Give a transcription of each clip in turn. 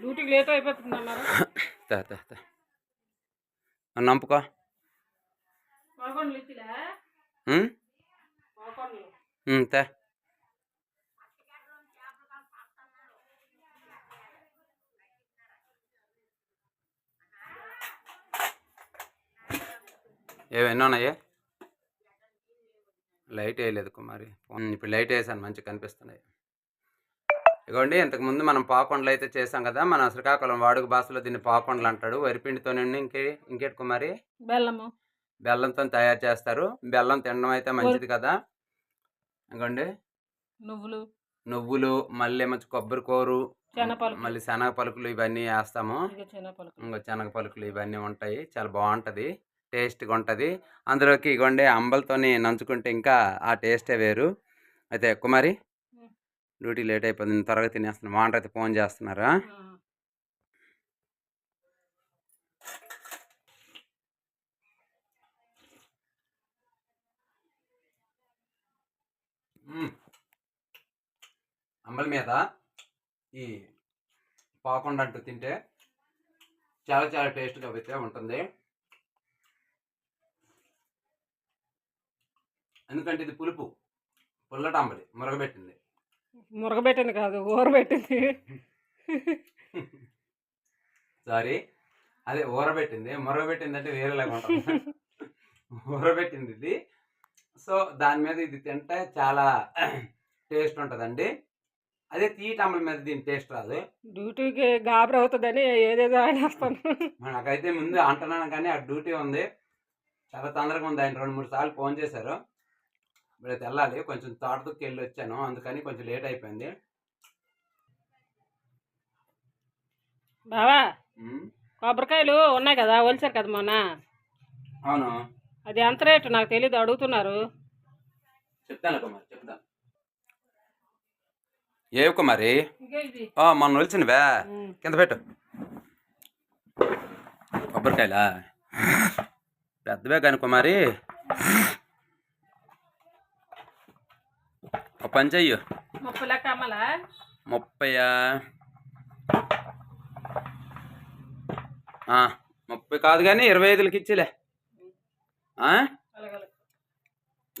డ్యూటీకి లేట్ అయిపోతుంది అన్నారు తే నంపుకో తే లైట్ వేయలేదు కుమారి ఇప్పుడు లైట్ వేసాను మంచిగా కనిపిస్తున్నాయి ఇగోండి ఇంతకుముందు మనం పాకొండలు అయితే చేసాం కదా మన శ్రీకాకుళం వాడుక భాషలో దీన్ని పాకొండలు అంటాడు. వరిపిండితో ఇంకే ఇంకేటి కుమారి బెల్లము. బెల్లంతో తయారు చేస్తారు. బెల్లం తినడం అయితే మంచిది కదా. ఇంకోండి నువ్వులు. నువ్వులు మళ్ళీ మంచి కొబ్బరి కూరు మళ్ళీ శనగ పలుకులు ఇవన్నీ వేస్తాము. ఇక శనగ పలుకులు ఇవన్నీ ఉంటాయి. చాలా బాగుంటుంది. టేస్ట్గా ఉంటుంది. అందులోకి ఇగోండి అంబలతోని నంచుకుంటే ఇంకా ఆ టేస్టే వేరు. అయితే కుమారి. డ్యూటీ లేట్ అయిపోయింది. నేను త్వరగా తినేస్తున్నాను. మా అయితే ఫోన్ చేస్తున్నారా. అంబలి మీద ఈ పాకుండా అంటూ తింటే చాలా చాలా టేస్ట్గా అయితే ఉంటుంది. ఎందుకంటే ఇది పులుపు. పుల్లట అంబలి. మురగబెట్టింది. మురగబెట్టింది కాదు ఊరబెట్టింది. సారీ అదే ఊరబెట్టింది మురగబెట్టింది అంటే వేరేలాగా ఉంటుంది. ఊరబెట్టింది ఇది. సో దాని మీద ఇది తింటే చాలా టేస్ట్ ఉంటుందండి. అదే తీట అంబలి మీద దీని టేస్ట్ రాదు. డ్యూటీకి గాబరి అవుతుందని ఏదేదో ఆడేస్తాను నాకైతే ముందు అంటున్నాను కానీ ఆ డ్యూటీ ఉంది. చాలా తొందరగా ఉంది. ఆయన రెండు మూడు సార్లు ఫోన్ చేశారు. ఇప్పుడు అయితే వెళ్ళాలి కొంచెం తోటకి వెళ్ళి వచ్చాను అందుకని కొంచెం లేట్ అయిపోయింది. బావా కొబ్బరికాయలు ఉన్నాయి కదా వలిచారు కదా మొన్న? అవును? అది ఎంత రేటు? నాకు తెలియదు అడుగుతున్నారు. చెప్తాను కుమార్ చెప్తాను. ఏ కుమారి? ఇదే ఇది ఆ, మొన్న ఉమ్. కింద పెట్టు. కొబ్బరికాయలా? పెద్దవే కానీ కుమారి. ఒక పని చెయ్యు. ముప్పై లెక్క అమ్మలా ముప్పై కాదు కానీ ఇరవై ఐదులకి ఇచ్చిలే.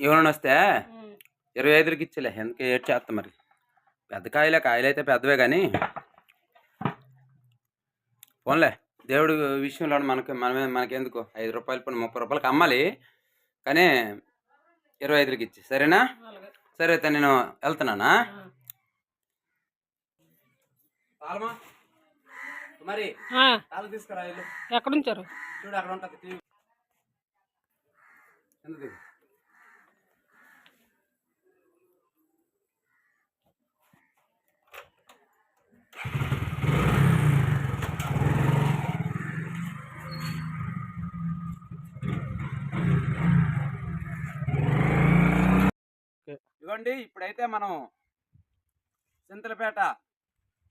ఎవరైనా వస్తే. ఇరవై ఐదులకి ఇచ్చిలే. ఎందుకు ఏడ్ చేస్తా మరి? పెద్ద కాయలే కాయలు అయితే పెద్దవే కానీ. పోన్లే దేవుడు విషయంలో మనకి మనమే మనకెందుకు? ఐదు రూపాయలు పని ముప్పై రూపాయలకి అమ్మాలి. కానీ ఇరవై ఐదులకి ఇచ్చి సరేనా? సరే అయితే నేను వెళ్తున్నానా? మరి తీసుకురా ఇల్లు. ఎక్కడుంచారు? చూడు అక్కడ ఉంటుంది టీవీ ఎందుకు ఇదిగోండి ఇప్పుడైతే మనం చింతలపేట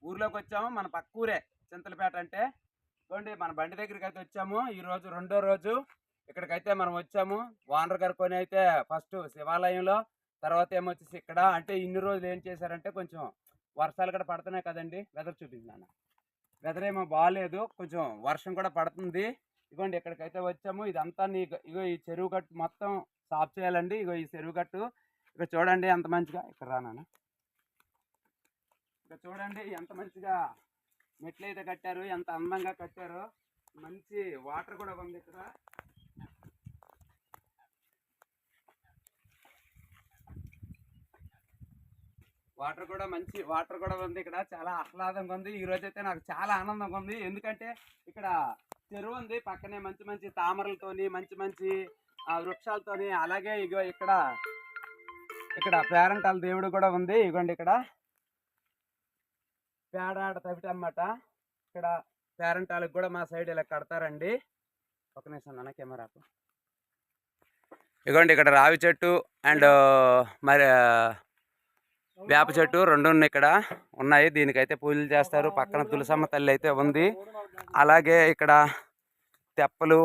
ఊర్లోకి వచ్చాము. మన పక్క ఊరే చింతలపేట అంటే. ఇదిగోండి మన బండి దగ్గరికి అయితే వచ్చాము. ఈ రోజు రెండో రోజు. ఇక్కడికైతే మనం వచ్చాము. వానర్ గారు కొని అయితే ఫస్ట్ శివాలయంలో తర్వాత ఏమొచ్చేసి ఇక్కడ. అంటే ఇన్ని రోజులు ఏం చేశారంటే కొంచెం వర్షాలు కూడా పడుతున్నాయి కదండి. వెదర్ చూపించాను. వెదర్ ఏమో బాగాలేదు కొంచెం వర్షం కూడా పడుతుంది. ఇదిగోండి ఇక్కడికైతే వచ్చాము. ఇదంతా నీ ఇగో ఈ చెరువు గట్టు మొత్తం సాఫ్ చేయాలండి. ఇగో ఈ చెరువు గట్టు. ఇక చూడండి ఎంత మంచిగా ఇక్కడ రానా ఇక చూడండి ఎంత మంచిగా మెట్లు అయితే కట్టారు ఎంత అందంగా కట్టారు. మంచి వాటర్ కూడా ఉంది ఇక్కడ. వాటర్ కూడా మంచి వాటర్ కూడా ఉంది ఇక్కడ. చాలా ఆహ్లాదంగా ఉంది. ఈ రోజు అయితే నాకు చాలా ఆనందంగా ఉంది. ఎందుకంటే ఇక్కడ చెరువు ఉంది. పక్కనే మంచి మంచి తామరలతోని మంచి మంచి ఆ, వృక్షాలతోని అలాగే ఇగో ఇక్కడ ఇక్కడ పేరంటాల దేవుడు కూడా ఉంది. ఇగోండి ఇక్కడ. పేడాడ తవిటి అన్నమాట. ఇక్కడ పేరంటాలకు కూడా మా సైడ్ ఇలా కడతారండి. ఒక నిమిషం నాన్న కెమెరాకు ఇగోండి ఇక్కడ రావి చెట్టు అండ్ మరి వేప చెట్టు రెండు ఉన్నాయి ఇక్కడ. ఉన్నాయి. దీనికైతే పూజలు చేస్తారు. పక్కన తులసమ్మ తల్లి అయితే ఉంది. అలాగే ఇక్కడ తెప్పలు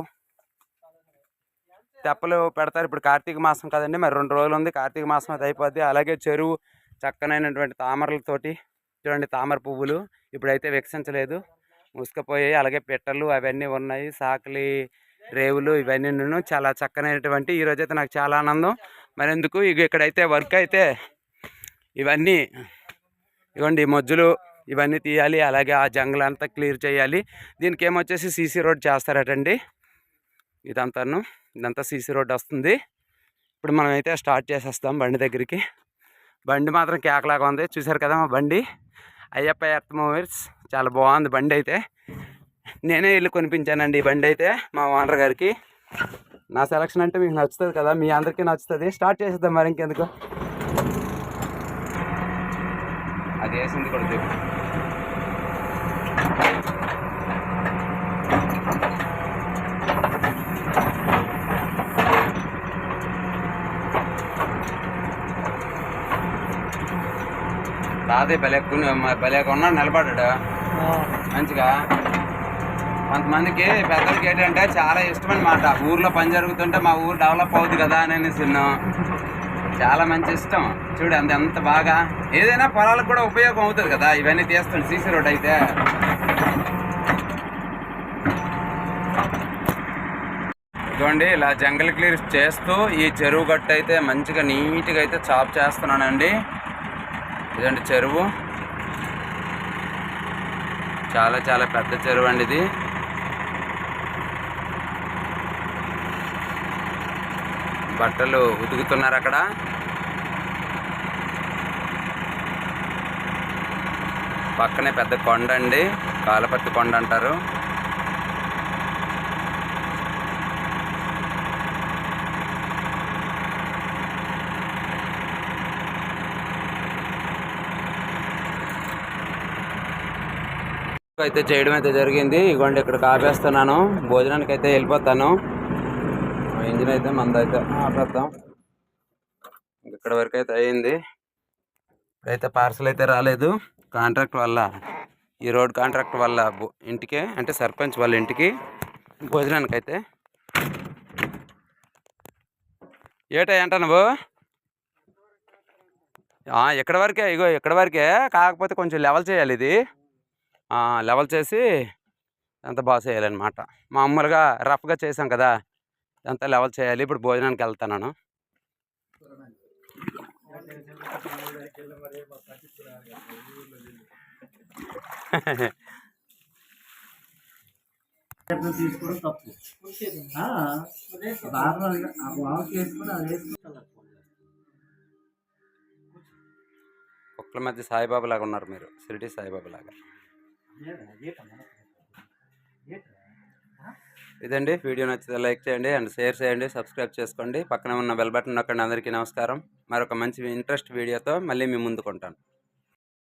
తెప్పలు పెడతారు. ఇప్పుడు కార్తీక మాసం కదండి మరి రెండు రోజులు ఉంది. కార్తీక మాసం అది అయిపోద్ది. అలాగే చెరువు చక్కనైనటువంటి తామరలతోటి చూడండి తామర పువ్వులు ఇప్పుడైతే వికసించలేదు మూసుకుపోయాయి. అలాగే పిట్టలు అవన్నీ ఉన్నాయి. సాకలి రేవులు ఇవన్నీ నేను చాలా చక్కనైనటువంటి ఈరోజు అయితే నాకు చాలా ఆనందం. మరి ఎందుకు ఇక ఇక్కడైతే వర్క్ అయితే ఇవన్నీ ఇవ్వండి మజ్జులు ఇవన్నీ తీయాలి. అలాగే ఆ జంగల్ అంతా క్లియర్ చేయాలి. దీనికి ఏమొచ్చేసి సీసీ రోడ్ చేస్తారటండి. ఇదంతాను. ఇదంతా సీసీ రోడ్ వస్తుంది. ఇప్పుడు మనమైతే స్టార్ట్ చేసేస్తాం బండి దగ్గరికి. బండి మాత్రం కేకలాగా ఉంది. చూసారు కదా మా బండి? Ayyappa earth movies. చాలా బాగుంది బండి అయితే. నేనే వెళ్ళి కొనిపించానండి ఈ బండి అయితే మా ఓనర్ గారికి. నా సెలక్షన్ అంటే మీకు నచ్చుతుంది కదా? మీ అందరికీ నచ్చుతుంది. స్టార్ట్ చేసేద్దాం మరి ఇంకెందుకు? అది వేసింది కూడా చెప్పు రాదే భలే కొను- భలే కొన్నాడు నిలబడ్డాడు. మంచిగా. కొంతమందికి పెద్దలకి ఏంటంటే చాలా ఇష్టం అనమాట ఊర్లో పని జరుగుతుంటే మా ఊరు డెవలప్ అవుతుంది కదా అని అనేసి చాలా మంచి ఇష్టం. చూడు అంత ఎంత బాగా. ఏదైనా పొలాలకు కూడా ఉపయోగం అవుతుంది కదా. ఇవన్నీ తీస్తుంది సీసీ రోడ్ అయితే. ఇదిగోండి ఇలా జంగల్ క్లియర్ చేస్తూ ఈ చెరువు గట్టు అయితే మంచిగా నీట్గా అయితే చాప్ చేస్తున్నానండి. ఇదండి చెరువు. చాలా చాలా పెద్ద చెరువు అండి ఇది. బట్టలు ఉతుకుతున్నారు అక్కడ. పక్కనే పెద్ద కొండ అండి కాలపత్తి కొండ అంటారు అయితే చేయడం అయితే జరిగింది. ఇగోండి ఇక్కడ కాపేస్తున్నాను భోజనానికి అయితే వెళ్ళిపోతాను. ఇంజిన్ అయితే మంద అయితే ఆపేద్దాం. ఇక్కడ వరకు అయితే అయ్యింది ఇప్పుడైతే పార్సల్ అయితే రాలేదు. కాంట్రాక్ట్ వల్ల ఈ రోడ్ కాంట్రాక్ట్ వల్ల ఇంటికే అంటే సర్పంచ్ వాళ్ళ ఇంటికి భోజనానికి అయితే ఏటా ఏంట నువ్వు ఆ, ఎక్కడ వరకే? ఇగో ఎక్కడ వరకే? కాకపోతే కొంచెం లెవెల్ చేయాలి ఇది. లెవెల్ చేసి అంత బాగా చేయాలన్నమాట. మామూలుగా రఫ్గా చేసాం కదా అంతా లెవెల్ చేయాలి. ఇప్పుడు భోజనానికి వెళ్తాను తీసుకోవడం తప్పు మధ్య సాయిబాబా లాగా ఉన్నారు మీరు. షిరిడి సాయిబాబా లాగా. ఇదండి. వీడియో నచ్చితే లైక్ చేయండి అండ్ షేర్ చేయండి సబ్స్క్రైబ్ చేసుకోండి. పక్కన ఉన్న బెల్ బటన్ నొక్కండి. అందరికీ నమస్కారం. మరొక మంచి ఇంట్రెస్ట్ వీడియోతో మళ్ళీ మీ ముందుకుంటాను